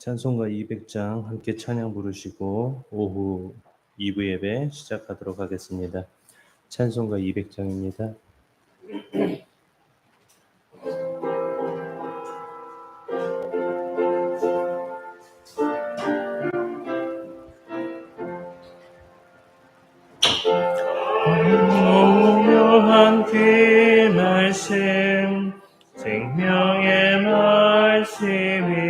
찬송가 200장 함께 찬양 부르시고 오후 2부 예배 시작하도록 하겠습니다. 찬송가 200장입니다. 오묘한 그 생명의 말씀이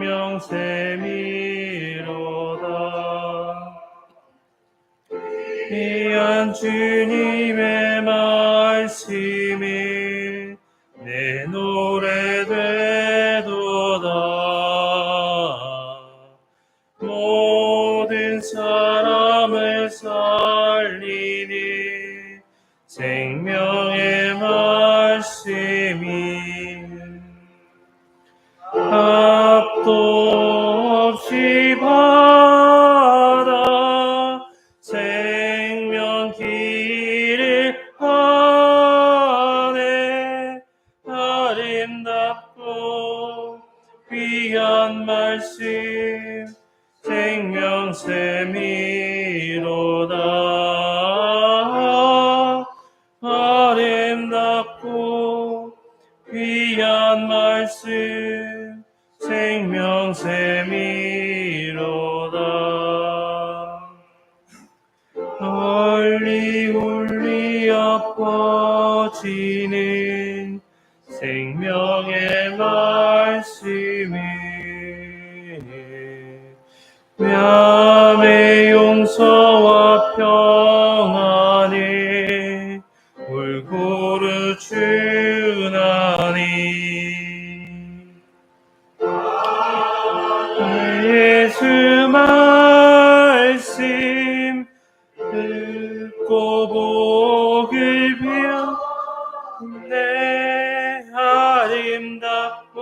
생명샘이로다. 귀한 주님의 말씀이 내 노래 되도다. 모든 사람을 살리니 생명의 말씀 생명샘이로다. 아름답고 귀한 말씀 생명샘이로다. 널리 울리 아퍼지는 생명의 말씀이 뺨의 용서와 평안에 울고를 주나니. 예수 말씀 듣고 복을 비었네 아름답고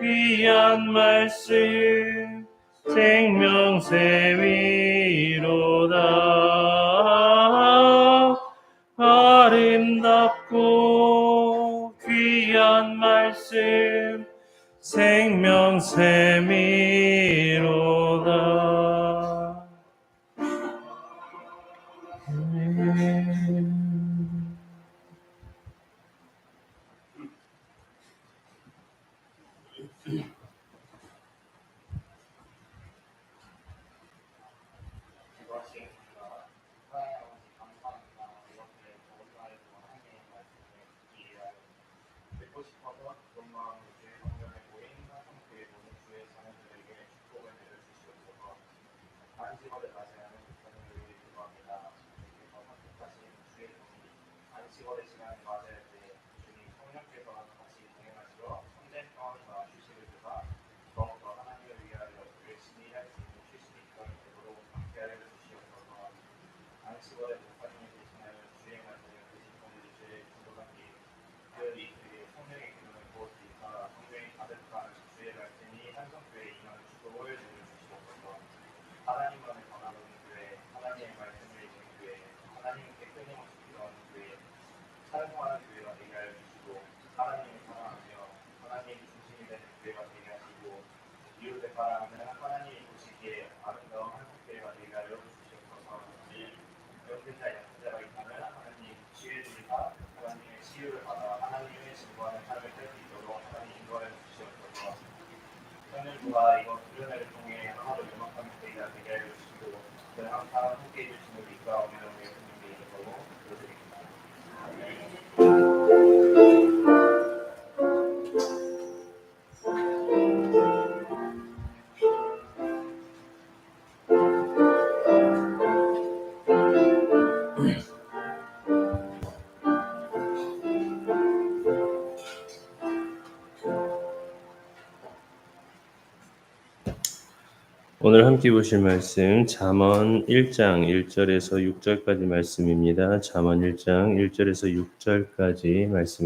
귀한 말씀 생명샘이로다. 아름답고 귀한 말씀 생명샘이로 안식월을 맞이하는 목사님을 위해 기도합니다. 주님께서 선택하신 주의 종이 안식월의 시간을 맞이할 때 주님 성령께서 같이 동행하시어 성전 평안과 휴식을 주사 더욱더 하나님을 위하여 열심히 할 수 있는 휴식이 되도록 함께하여 주시옵소서 안식월에 목사님이 대신하여 주의 말씀을 드신 분들이 주의 기도받기 특별히 그의 성령의 기름을 부어주시사 성령이 가득한 주의 말씀이 한성교회에 임하는 축복을 내려주시옵소서 하나님만을 전하는 교회 하나님의 말씀을 읽는 교회 하나님께 끊임없이 기도하는 교회 찬송하는 교회가 되게 하여 주시고 하나님을 사랑하며 하나님 중심이 되는 교회가 되게 하시고 이웃을 사랑하는 하나님이 보시기에 아름다운 한국교회가 되게 하여 주시옵소서 연근자 약자가 있다면 하나님 치유해주시사 하나님의 치유를 받아 하나님의 증거하는 삶을 살수 있도록 하나님 오늘 함께 보실 말씀 잠언 1장 1절에서 6절까지 말씀입니다. 잠언 1장 1절에서 6절까지 말씀